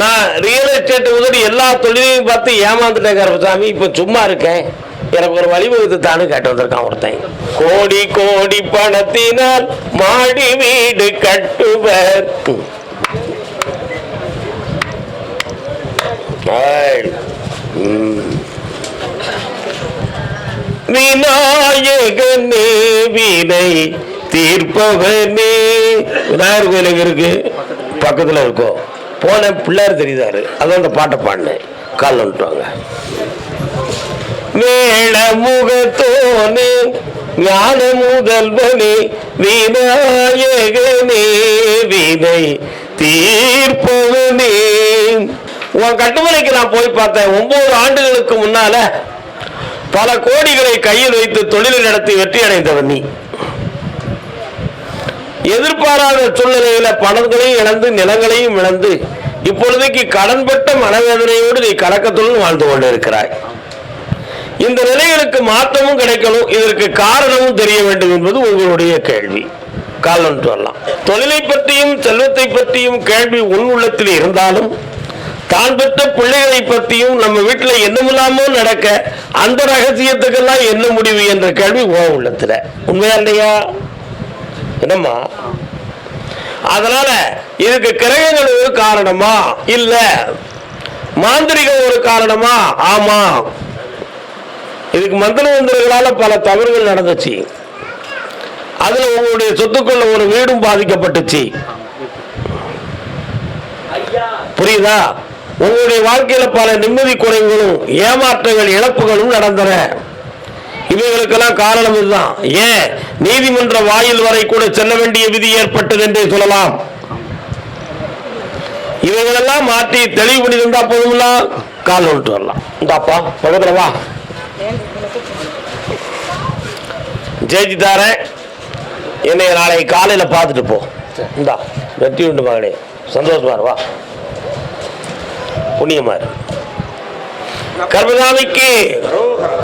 நான் real estate முதல் எல்லா தொழிலையும் பார்த்து ஏமாந்துட்டேன் கருப்பசாமி. இப்போ சும்மா இருக்கேன். எனக்கு ஒரு வழிவகுத்து தானு கேட்டு வந்திருக்கான் ஒருத்தன். கோடி கோடி பணத்தினால் மாடி வீடு கட்டுவர். விநாயகனே வினை தீர்ப்பவனே. விநாயகர் கோயிலுக்கு இருக்கு? பக்கத்துல இருக்கும் போனேன் பிள்ளையார் தெரியுதாரு? அதான் அந்த பாட்டை பாடினேன். கால் வந்துட்டுவாங்க வேள முகத்தோனே ஞான முதல்வனே விநாயகனே வினை தீர்ப்பவனே. உன் கட்டுமலைக்கு நான் போய் பார்த்தேன். ஒன்பது ஆண்டுகளுக்கு முன்னால பல கோடிகளை கையில் வைத்து தொழிலை நடத்தி வெற்றி அடைந்தவன் நீ. எதிர்பாராத சூழ்நிலையில பணங்களையும் இழந்து நிலங்களையும் இழந்து இப்பொழுதைக்கு கடன் பெற்ற மனவேதனையோடு நீ கலக்கத்துடன் வாழ்ந்து கொண்டிருக்கிறாய். இந்த நிலைகளுக்கு மாற்றமும் கிடைக்கணும் இதற்கு காரணமும் தெரிய வேண்டும் என்பது உங்களுடைய கேள்வி. காலம் சொல்லலாம் வரலாம். தொழிலை பற்றியும் செல்வத்தை பற்றியும் கேள்வி உன் உள்ளத்தில் இருந்தாலும் தான் பெற்ற பிள்ளைகளை பற்றியும் நம்ம வீட்டில் என்னமில்லாமோ நடக்க அந்த ரகசியத்துக்கெல்லாம் என்ன முடிவு என்ற கேள்வி ஓ உள்ளத்துல. உண்மையா இல்லையா? என்னம்மா? அதனால இதுக்கு கிரகங்கள் ஒரு காரணமா? இல்ல மாந்திரிகம் ஒரு காரணமா? ஆமா. இதுக்கு மந்திர மந்திரங்களால பல தவறுகள் நடந்துச்சு. அதுல உங்களுடைய சொத்துக்குள்ள ஒரு வீடும் பாதிக்கப்பட்டுச்சு. புரியுதா? உங்களுடைய வாழ்க்கையில பல நிம்மதி குறைவுகளும் ஏமாற்றங்கள் இழப்புகளும் நடந்தன. இவைகளுக்கெல்லாம் காரணம் இதுதான். ஏன்? நீதிமன்ற வாயில் வரை கூட செல்ல வேண்டிய விதி ஏற்பட்டது என்றே சொல்லலாம். இவைகளெல்லாம் மாற்றி தெளிவு பண்ணி இருந்தா போதுங்களா கால் விட்டு வரலாம். இந்தாப்பா பக்கத்துல வா. ஜெயிச்சு தாரேன் என்னை நாளை காலையில் பார்த்துட்டு போ. இந்தா வெற்றி உண்டு மகனே. சந்தோஷமா வா புண்ணியமா கர்மதாமிக்கு